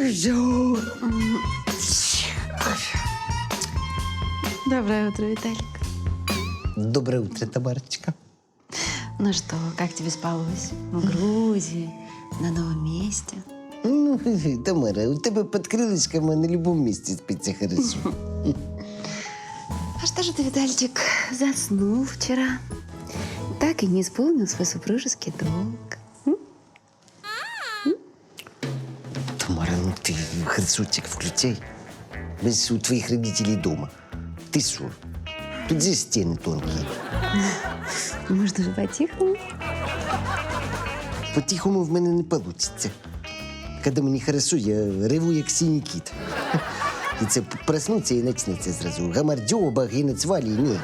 Бонжур. Доброе утро, Виталик. Доброе утро, Тамарочка. Ну что, как тебе спалось? В Грузии, на новом месте. Ну, Тамара, у тебе під крилишками на любому місці спиться хорошо. А что же ты, Витальчик, заснул вчера? Так и не исполнил свой супружеский долг. Херсутик включай. Ми у твоїх родителей дома. Ти що? Тут же стіни тонкі. Может, уже по-тихому? По-тихому в мене не вийде. Коли мені хорошо, я реву, як синій кіт. І це проснуться і почнеться зразу. Гамардьоба, гінецвалі, ні.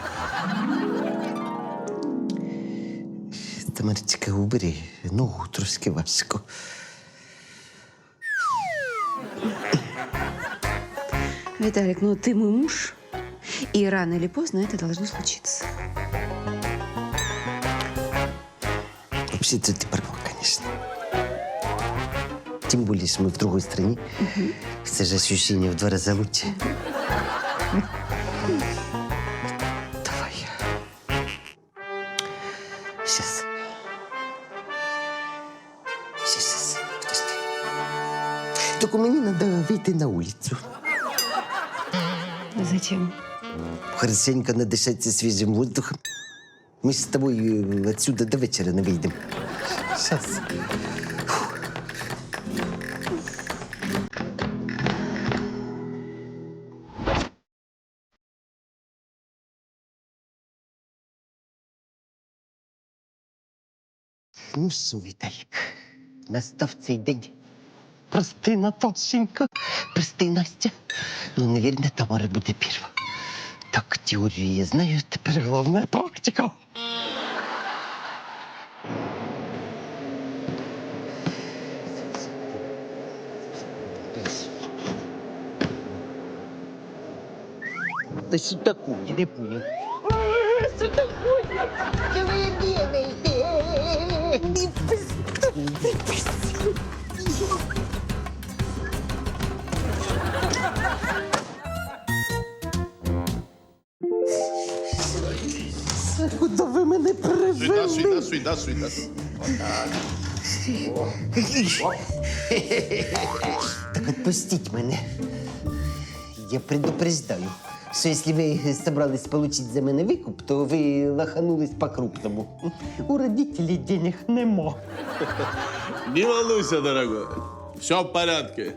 Тамарочка, убери ногу трошки важко. Виталик, ну ты мой муж, и рано или поздно это должно случиться. Вообще-то ты права, конечно. Тем более, что мы в другой стране. Это же ощущение в два раза лучше. Давай. Сейчас. Сейчас, сейчас. Подожди. Только мне надо выйти на улицу. Зачем? Хорошенько надышаться свежим воздухом. Мы с тобой э, отсюда до вечера не выйдем. Сейчас. Ну що, Віталік, настав цей день. Прости, Наташенька. Прости, Настя. Ну, наверное, Тамара буде перша. Так, теорію я знаю, тепер головна практика. Да что такое? Не понял. Что такое? Что вы делаете? Привели? суета, суета, суета. Так отпустите мене. Я предупреждаю, що якщо ви собрались получить за мене викуп, то ви лоханулись по-крупному. У родителей денег нема. Не волнуйся, дорогой. Все в порядке.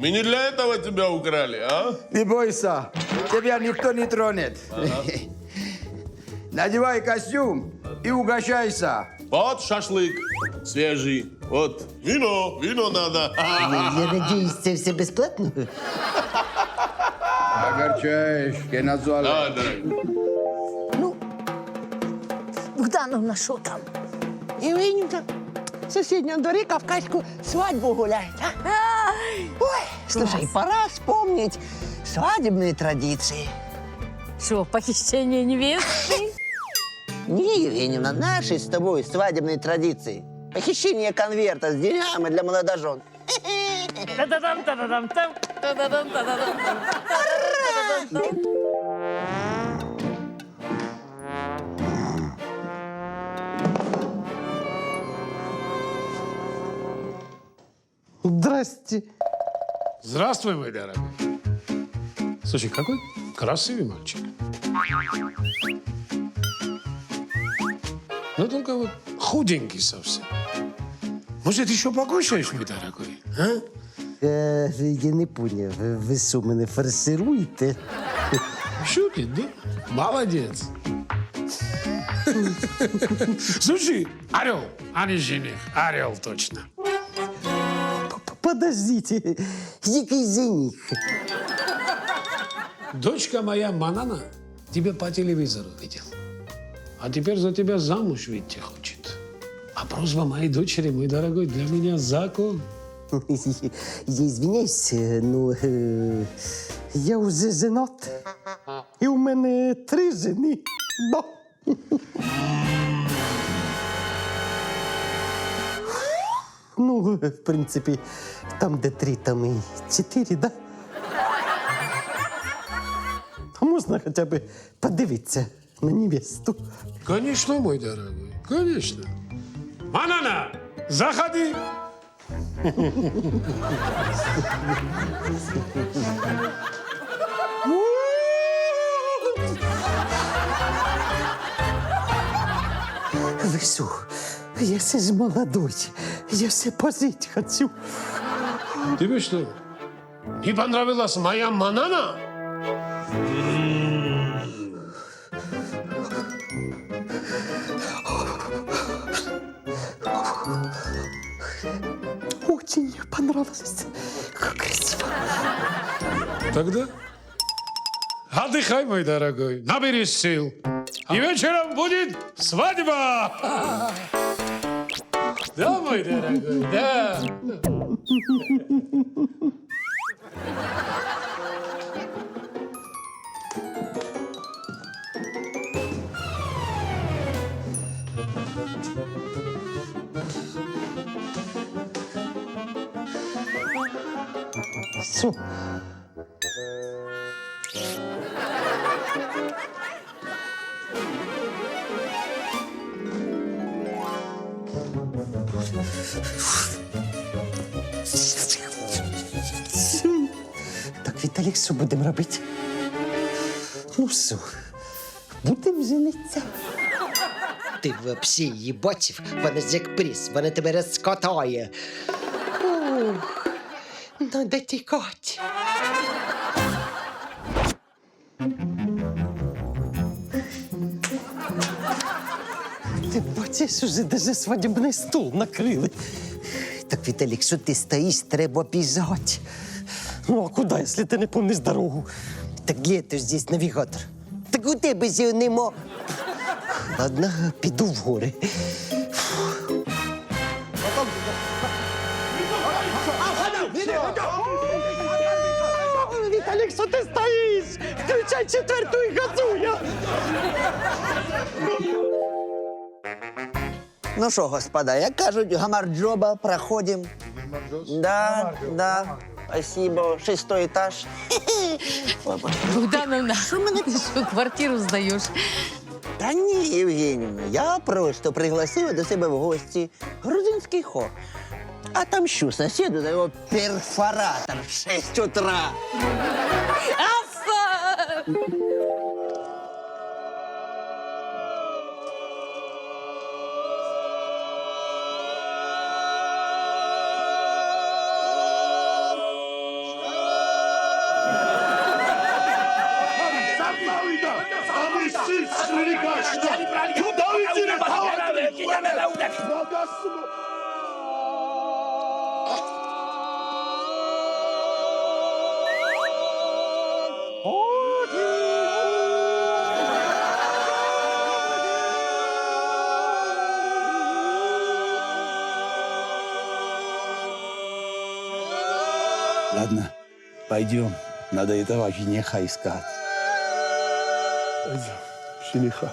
Мы не для этого тебя украли, а? Не бойся, тебя никто не тронет. Надевай костюм и угощайся. Вот шашлык свежий. Вот вино, вино надо. Я надіюсь, це все безплатно? Огорчаешь, que назвала. Давай, дорогой. Богдановна, що там? Євгенівна, в сусідньому дворі кавказьку свадьбу гуляють. А? Ой, слушай, пора вспомнить свадебные традиции. Что, похищение невесты? Не, Евгеньевна, наши с тобой свадебные традиции. Похищение конверта с деньгами для молодожен. Та-да-дам, та-да-дам-там, та-да-дам, та-да-дам-там, та-да-дам, та-да-дам. Здрасте. Здравствуй, мой дорогой. Слушай, какой красивый мальчик. Но только вот худенький совсем. Может, еще покушаешь, мой дорогой? А? Е, я не поняв, ви, ви що, мене фаршируєте? Шутит, да? Молодец. Слушай, орел, а не жених. Орел точно. П- Подождите, який жених? Дочка моя Манана тебя по телевизору видел. А теперь за тебя замуж выйти хочет. А просьба моей дочери, мой дорогой, для меня закон. Я извиняюсь, но е, я вже женат. І у мене три жени. Да. Ну, в принципі, там, де три, там і чотири, да? А можна хоча б подивитися на невесту? Конечно, мой дорогой, конечно. Манана, заходи. Що? Я ж молодой. Я ще пожить хочу. Тебе что, не понравилась моя манана? Понравилось. Как красиво. Тогда отдыхай, мой дорогой, наберись сил. И вечером будет свадьба. Да, мой дорогой, да. Що? Так, Віталік, що будемо робити? Ну що, будемо жениться? Ти взагалі її бачив? Вона ж як приз, вона тебе розкатає. Ух, надо тікати. Ти бачиш, уже даже свадебний стол накрили. Так, Віталік, що ти стоїш, треба біжати. Ну, а куди, якщо ти не помниш дорогу? Так є, то ж здесь навігатор. Так у тебе ж його нема. Ладно, піду в гори. Включай четверту і газуй! Ну що, господа, як кажуть, гамарджоба проходим. Да, да. Спасибо. Шестой этаж. Опа. Богдановна, ти що, квартиру здаєш? Та ні, Євгенівна, я просто пригласила до себе в гості грузинський хор. А там що, сусіду за його перфоратор в 6 утра. Thank you. Ладно, пойдем. Надо этого жениха искать. Жениха.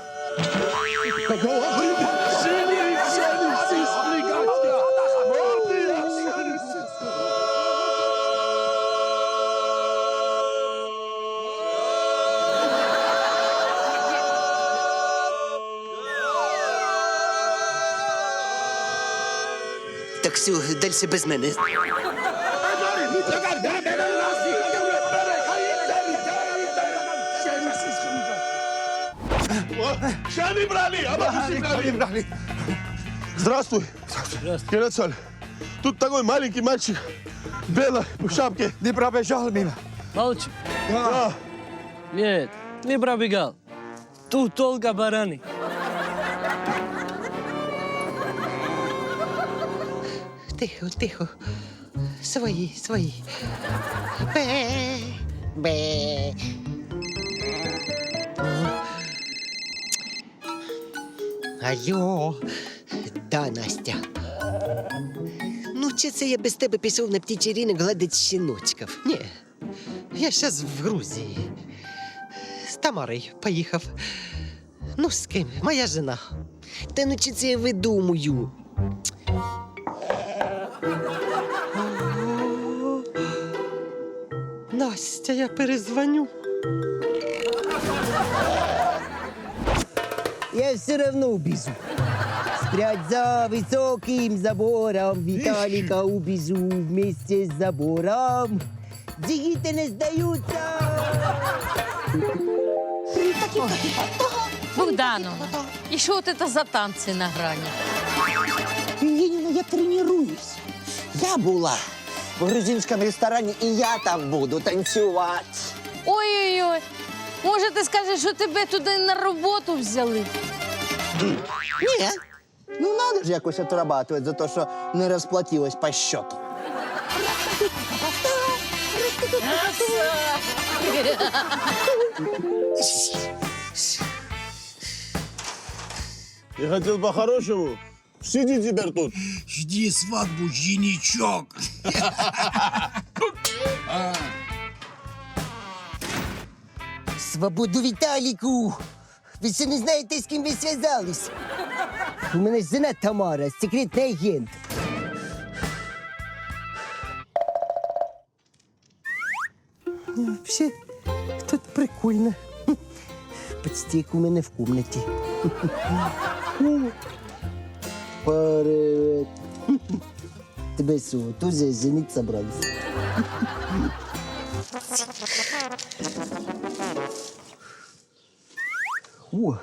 Так все, далі без мене. Не брали, а бабушки брали. Здравствуй. Здравствуй. Тут такой маленький мальчик, белый, в шапке. Не пробежал мимо. Мальчик, Да. нет, не пробегал. Тут только бараны. Тихо, тихо. Свої, свої. Бе, бе. Алло. Да, Настя. Ну, чи це я без тебе пішов на птічий ринок гладить щіночків? Ні. Я зараз в Грузії. З Тамарою поїхав. Ну, з ким? Моя жена. Та ну чи це я видумую? Настя, я перезвоню. Я все равно убежу. Спрячь за высоким забором, Виталика убежу вместе с забором. Джигиты не сдаются. Богдановна, і що от це за танці на грані? Евгеньевна, я тренируюсь. Я була в грузинському ресторані, і я там буду танцювати. Ой-ой-ой. Може, ти скажеш, що тебе туди на роботу взяли? Ні. Ну, надо ж якось отрабатывать за те, що не розплатилась по счету. Я хотел по-хорошему. Сиди теперь тут. Жди свадьбу, женичок. Свободу Віталіку! Ви ще не знаєте, з ким ви зв'язались. У мене жена Тамара, секретний агент. Вообще, тут прикольно. Як у мене в комнаті. Привет. Тебе що, тоже женить собрались? О.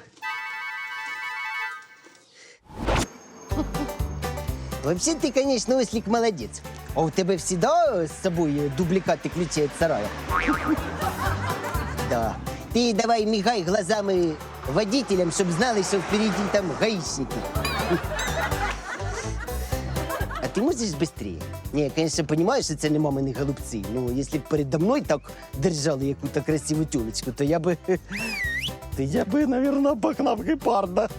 Вообще ты, конечно, ослик молодец. А у тебя всегда с собой дубликаты ключей от сарая? Да. Ты давай мигай глазами водителям, чтобы знали, что впереди там гаишники. А ты можешь быстрее? Не, я, конечно, понимаю, что це не мамини голубці. Ну, если б передо мною так держали яку-то красиву тюлечку, то я бы... То я бы, наверное, погнав гепарда.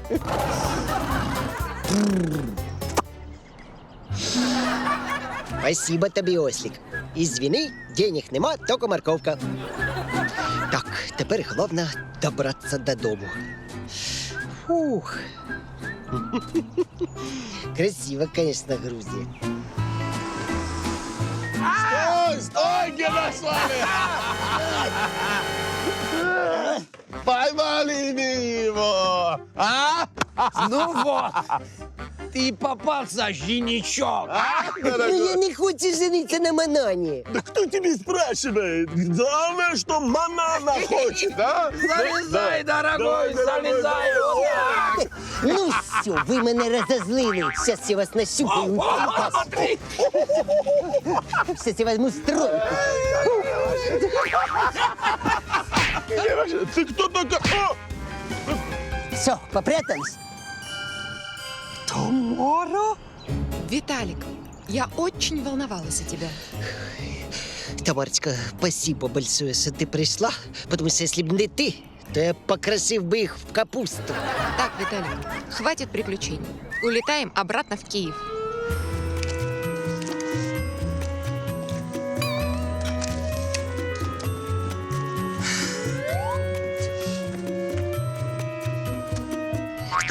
Спасибо тобі, ослик. Извини, денег нема, тільки морковка. Так, тепер головне добратися додому. Фух. Красиво, конечно, Грузия. Стой, стой, вами? Поймали его! А? Ну вот, ты попался, женичок. Ну, я не хочу жениться на Маноне. Да кто тебе спрашивает? Главное, что Манана хочет, а? Залезай, дорогой, залезай. вот так. Ну все, ви мене розозлили. Сейчас я вас нащупаю. Сейчас я возьму стройку. Ты кто такой? О! Все, попрятались? Виталик, я очень волновалась о тебя. Тамарочка, спасибо большое, что ты пришла, потому что если бы не ты, то я покрасив бы их в капусту. Так, Виталик, хватит приключений. Улетаем обратно в Киев.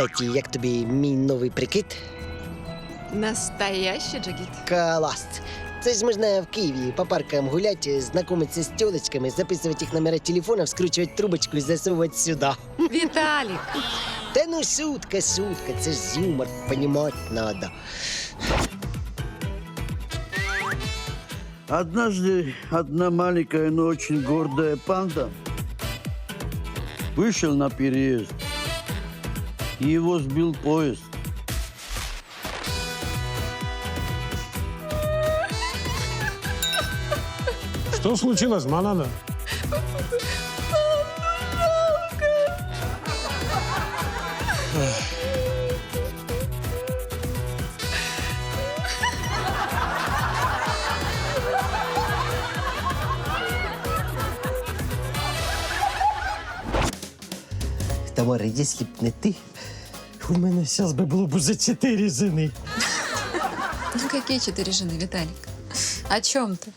Кстати, як тобі мій новий прикид? Настоящий джигит. Клас. Це ж можна в Києві по паркам гуляти, знайомитися з тілочками, записувати їх номера телефонів, скручувати трубочку і засовувати сюди. Виталик, Та ну шутка, шутка, це ж юмор, понімати надо. Однажды одна маленькая, но очень гордая панда вышел на переезд. И Его сбил поезд. Что случилось, Манана? Тамара, якщо б не ти, у мене зараз би було б уже чотири жени. ну какие четыре жены, Виталик? О чем ты?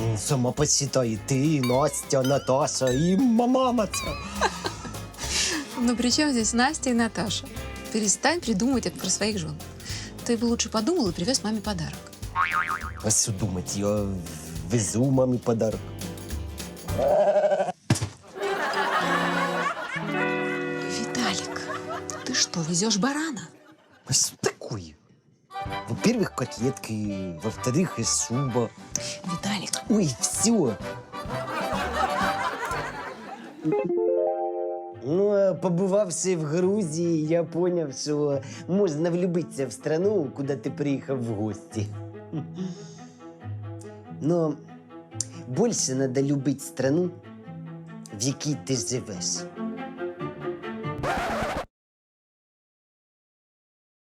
М, Сама посчитай, і ти, і Настя, Наташа, і мама ця. Ну при чем здесь Настя и Наташа? Перестань придумывать это про своих жен. Ты бы лучше подумал и привез маме подарок. А що думати, я везу мамі подарок. ты что, везешь барана? А что такое? Во-первых, котлетки, во-вторых, и шуба. Виталик, Ой, все. Ну, а побувавши в Грузії, я поняв, що можна влюбитися в страну, куди ти приїхав в гості. Но більше треба любити страну, в якій ти живеш.